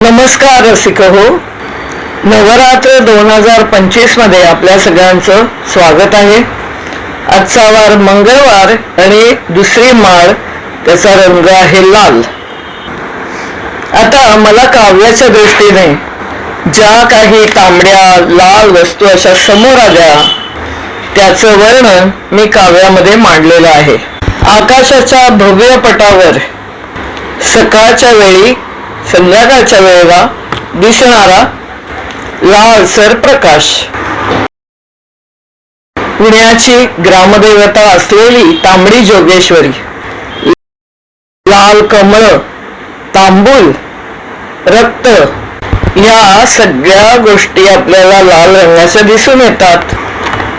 नमस्कार रसिक हो नवरात्र दोन हजार पंचवीसमध्ये आपल्या सगळ्यांचं स्वागत आहे. आजचा वार मंगळवार आणि दुसरी माळ त्याचा रंग आहे लाल. आता मला काव्याच्या दृष्टीने ज्या काही तांबड्या लाल वस्तू अशा समोर आल्या त्याचं वर्णन मी काव्यामध्ये मांडलेलं आहे. आकाशाच्या भव्य पटावर सकाळच्या वेळी संध्याकाळच्या वेळेला दिसणारा लालसर प्रकाश पुण्याची ग्रामदेवता असलेली तांबडी जोगेश्वरी लाल कमळ तांबूल रक्त या सगळ्या गोष्टी आपल्याला लाल रंगाच्या दिसून येतात.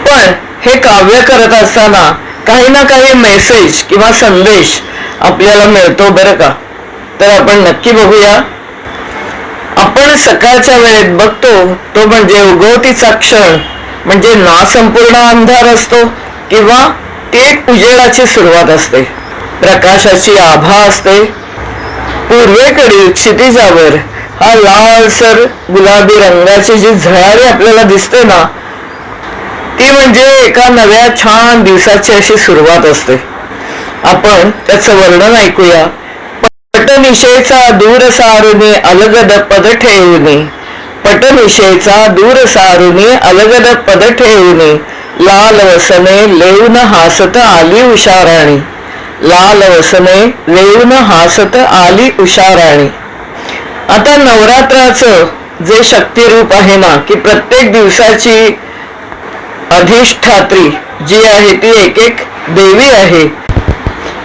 पण हे काव्य करत असताना काही ना काही मेसेज किंवा संदेश आपल्याला मिळतो बरं का? तर आपण नक्की बघूया. आपण सकाळच्या वेळेत बघतो तो म्हणजे उगवतीचा क्षण. म्हणजे ना संपूर्ण अंधार असतो किंवा ती एक उजेडाची सुरुवात असते. प्रकाशाची आभा असते. पूर्वेकडील क्षितिजावर हा लालसर गुलाबी रंगाची जी झळारी आपल्याला दिसते ना ती म्हणजे एका नव्या छान दिवसाची अशी सुरुवात असते. आपण त्याचं वर्णन ऐकूया. पटनिशेचा दूर सारुने अलगद पद ठेवणे पटनिशेचा दूर सारुने अलगद पद ठेवणे लाल वसने लेऊन हासत आली उशाराणी लाल वसने लेऊन हासत आली उशाराणी आता नवरात्राचं जे शक्तिरूप आहे ना की प्रत्येक दिवसाची अधिष्ठात्री जी आहे ती एक एक देवी आहे.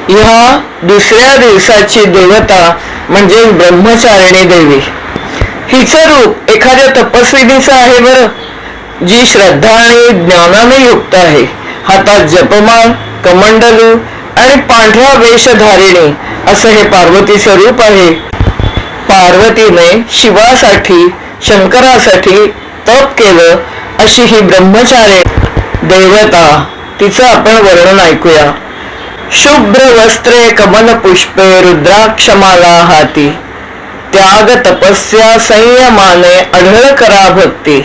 ह्या दुसऱ्या दिवसाची देवता म्हणजे ब्रह्मचारिणी देवी. हिचं रूप एखाद्या तपस्विनीचं आहे बरं जी श्रद्धा आणि ज्ञानाने युक्त आहे. हातात जपमान कमंडलू आणि पांढरा वेशधारिणी असं हे पार्वतीचं रूप आहे. पार्वतीने शिवासाठी शंकरासाठी तप केलं अशी ही ब्रह्मचारी देवता तिचं आपण वर्णन ऐकूया. शुभ्र वस्त्रे कमल पुष्पे रुद्राक्षमाला हाती. त्याग तपस्या संयमाने अढळ करा भक्ती.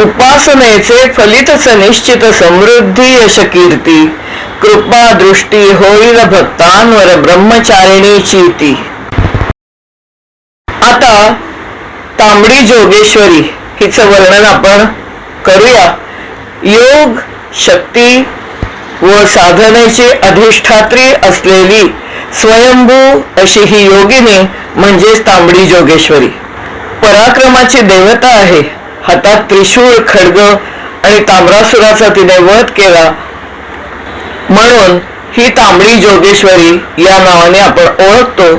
उपासनेचे फलितच निश्चित समृद्धी यश कीर्ती कृपा दृष्टी होईल भक्तांवर ब्रह्मचारिणीची ती आता तांबडी जोगेश्वरी हिचं वर्णन आपण करूया. योग शक्ती व साधनेची अधिष्ठात्री असलेली स्वयंभू अशी ही योगिनी म्हणजेच तांबडी जोगेश्वरी. पराक्रमाची देवता आहे. हातात त्रिशूळ खडग आणि ताम्रासुराचा तिने वध केला. म्हणून ही तांबडी जोगेश्वरी या नावाने आपण ओळखतो.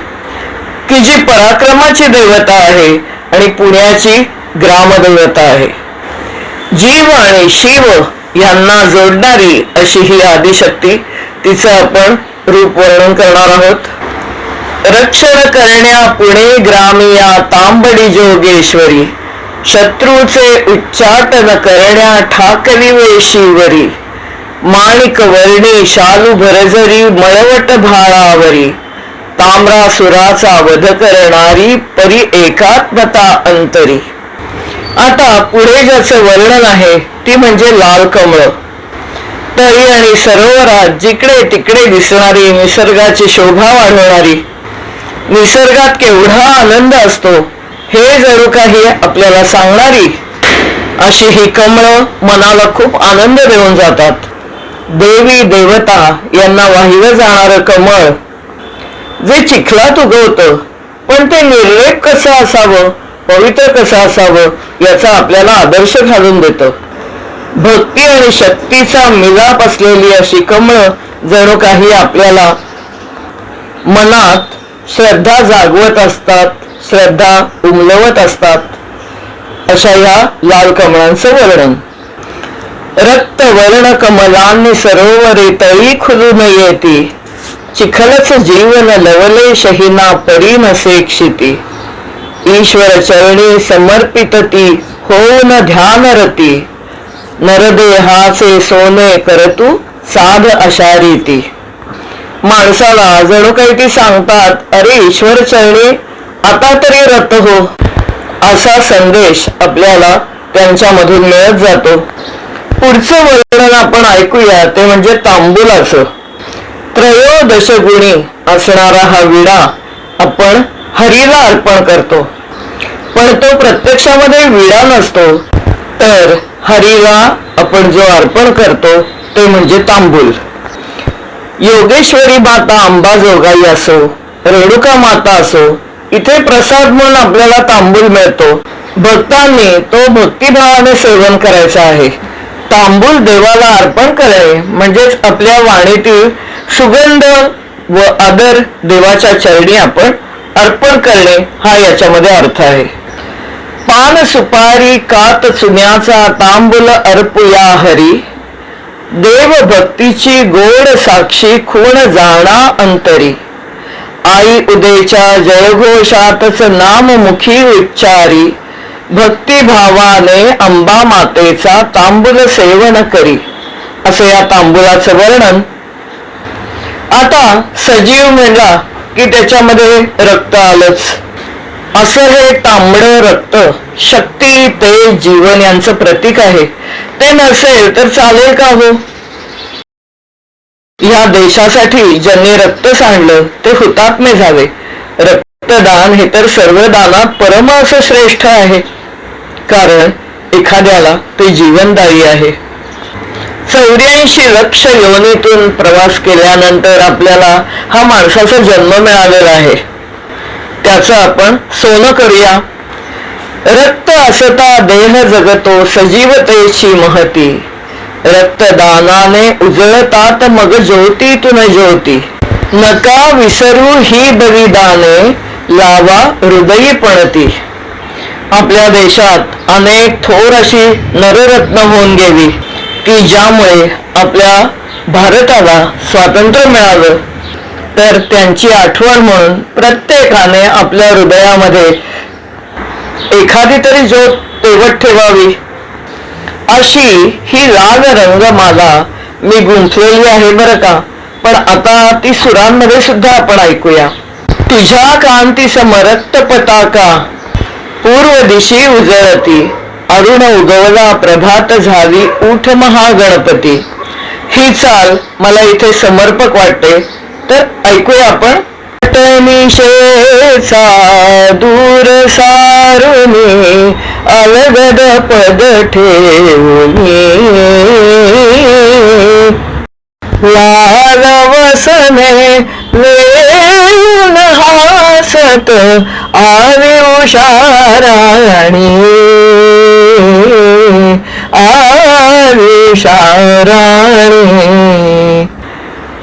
की जी पराक्रमाची देवता आहे आणि पुण्याची ग्रामदेवता आहे. जीव आणि शिव यांना जोडणारी अशी ही आदिशक्ती तिचं आपण रूप वर्णन करणार आहोत. रक्षण करण्या पुणे ग्रामिया तांबडी जोगेश्वरी शत्रूचे उच्चाटन करण्या ठाकरीवेशीवरी माणिक वर्णी शालू भरजरी मळवट भाळावरी ताम्रासुराचा वध करणारी परी एकात्मता अंतरी. आता पुढे ज्याचं वर्णन आहे ती म्हणजे लाल कमळ. तळी आणि सरोवरात जिकडे तिकडे दिसणारी निसर्गाची शोभा वाढवणारी. निसर्गात केवढा आनंद असतो हे जणू काही आपल्याला सांगणारी. अशी ही कमळ मनाला खूप आनंद देऊन जातात. देवी देवता यांना वाहिलं जाणारं कमळ. जे चिखलात उगवतं पण ते निर्लेप कसं असावं? पवित्र कसं असावं याचा आपल्याला आदर्श घालून देतं. भक्ती आणि शक्तीचा मिलाप असलेली अशी कमळ जणू काही आपल्याला मनात श्रद्धा जागवत असतात श्रद्धा उमलवत असतात. अशा या लाल कमळांचं वर्णन. रक्त वर्ण कमलांनी सरोवरे तळी खुलून येते. चिखलच जीवन लवले शहिना परी नसे क्षिती. ईश्वर चरणी समर्पित ती होऊन ध्यान रती नरदेहाचे सोने करतू साध अशा रीती. माणसाला जणू काही ती सांगतात अरे ईश्वर चरणी आता तरी रत हो. असा संदेश आपल्याला त्यांच्यामधून मिळत जातो. पुढचं वर्णन आपण ऐकूया ते म्हणजे तांबुलाचं. त्रयोदश गुणी असणारा हा विडा आपण हरीला अर्पण करतो. पण तो प्रत्यक्षामध्ये विडा नसतो. तर हरीला आपण जो अर्पण करतो ते म्हणजे तांबूल. योगेश्वरी माता अंबाजोगाई असो रेणुका माता असो इथे प्रसाद म्हणून आपल्याला तांबूल मिळतो. भक्तांनी तो भक्तिभावाने सेवन करायचा आहे. तांबूल देवाला अर्पण करणे म्हणजेच आपल्या वाणीतील सुगंध व आदर देवाच्या चरणी आपण अर्पण करणे हा याच्यामध्ये अर्थ आहे. पान सुपारी कात चुन्याचा तांबुल अर्पुया हरी. देव भक्तीची गोड साक्षी खूण जाणा अंतरी. आई उदेच्या जयघोषातच नाम मुखी उच्चारी. भक्तिभावाने अंबा मातेचा तांबूल सेवन करी. असे या तांबुलाचं वर्णन. आता सजीव म्हणला की त्याच्यामध्ये रक्त आलंच. असं हे तांबड रक्त शक्ती ते जीवन यांचं प्रतीक आहे. ते नसेल तर चालेल का हो? या देशासाठी ज्यांनी रक्त सांडलं ते हुतात्मे झाले. रक्तदान हे तर सर्व दानात परम असं श्रेष्ठ आहे. कारण एखाद्याला ते जीवनदायी आहे. चौऱ्याऐंशी लक्ष योनीतून प्रवास केल्यानंतर आपल्याला हा माणसाचा जन्म मिळालेला आहे. त्याचं आपण सोनं करूया. रक्त असता देह जगतो सजीवतेची महती. रक्तदानाने उजळतात मग ज्योतीतून ज्योती. नका विसरू ही बलिदाने लावा हृदयी पणती. आपल्या देशात अनेक थोर अशी नररत्न होऊन गेली की ज्यामुळे आपल्या भारताला स्वातंत्र्य मिळालं तर त्यांची आठवण म्हणून प्रत्येकाने आपल्या हृदयामध्ये एखादी तरी ज्योत तेवत ठेवावी. अशी ही लाल रंगमाला मी गुंतलेली आहे बरं का? पण आता ती सुरांमध्ये सुद्धा आपण ऐकूया. तुझ्या कांती समरक्त पताका पूर्व दिशी उजळती. अरुण उगवला प्रभात झाली उठ महागणपती. ही चाल मला इथे समर्पक वाटते. तर ऐकूया आपण. निशेचा दूर सारुनी अलगद पद ठेवणी लाल वसने लेऊन हासत आली उषाराणी आली शाराणी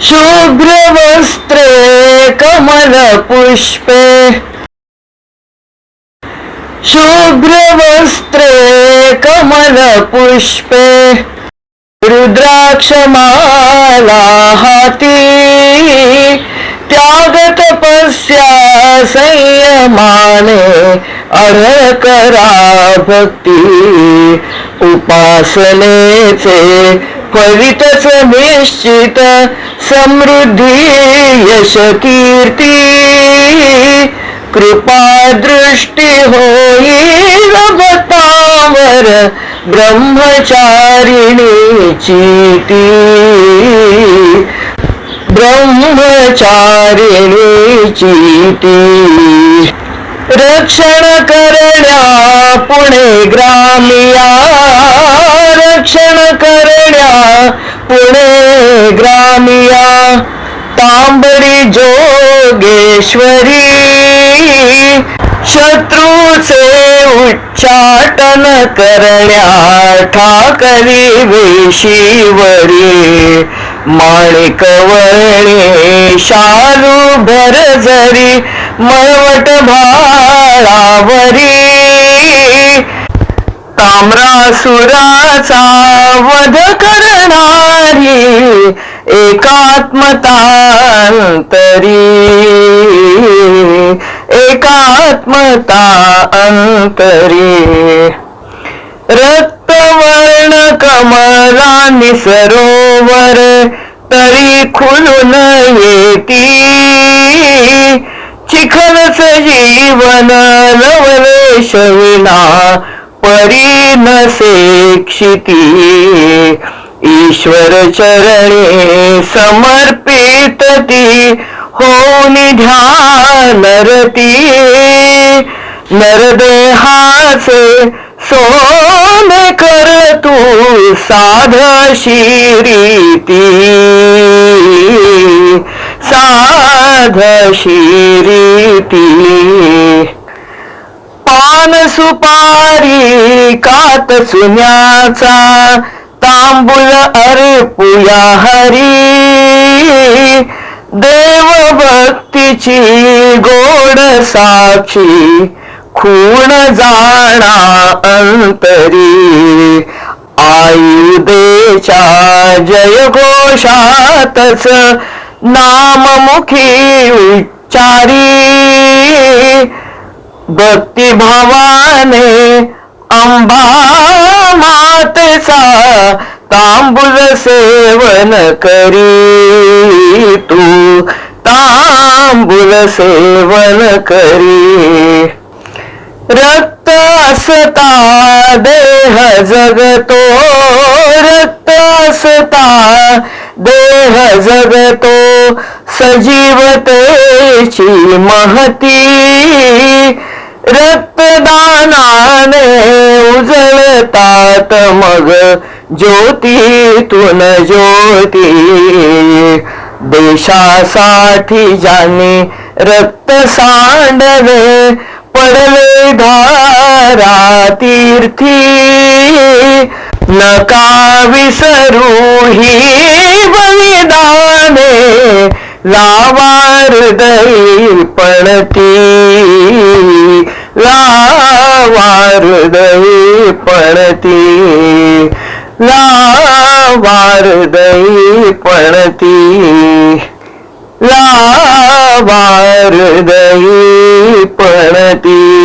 शुभ्र वस्त्रे कमल पुष्पे शुभ्र वस्त्रे कमल पुष्पे रुद्राक्षमाला हाती। त्याग तपस्या संयमाने अर्करा भक्ती। उपासनेचे फलितच निश्चित समृद्धी यश कीर्ती कृपा दृष्टी होईल भक्तावर ब्रह्मचारिणीची ती ब्रह्मचारिणीची ती रक्षण करण्या पुणे ग्रामिया रक्षण करण्या पुणे ग्रामिया तांबडी जोगेश्वरी. शत्रूचे उच्चाटन करण्या ठाकरी वेशीवरी माणिकवणे शालू भरझरी मळवट भाळावरी. ताम्रासुराचा वध करणा एकात्मतांतरी एकात्मता अंतरी रक्तवर्ण कमला निसरोवर तरी खुलून येती. चिखलच जीवन लवलेश विना परी नसे क्षिती ईश्वर चरणी समर्पित ती हो ध्यान रती. नरदेहाचे सोने कर तू साध शिरीती साध शिरीती पान सुपारी कात सुन्याचा तांबूल अर्पुया हरी देव भक्तीची गोड साक्षी खूण जाणा अंतरी आयुदेच्या जयघोषातच नाममुखी उच्चारी भक्तिभावाने अंबा मातेचा तांबूल सेवन करी तू. तांबूल सेवन करी. रक्त असता देह जगतो रक्त असता देह जगतो. सजीवतेची महती रक्तदानाने जात मग ज्योतीतून ज्योती देशासाठी जाने रक्त सांडले पडले धारा तीर्थी. नका विसरू ही बलिदाने लावा हृदयी पणती लावारदई पडती पणती. पडती लावारदई पणती.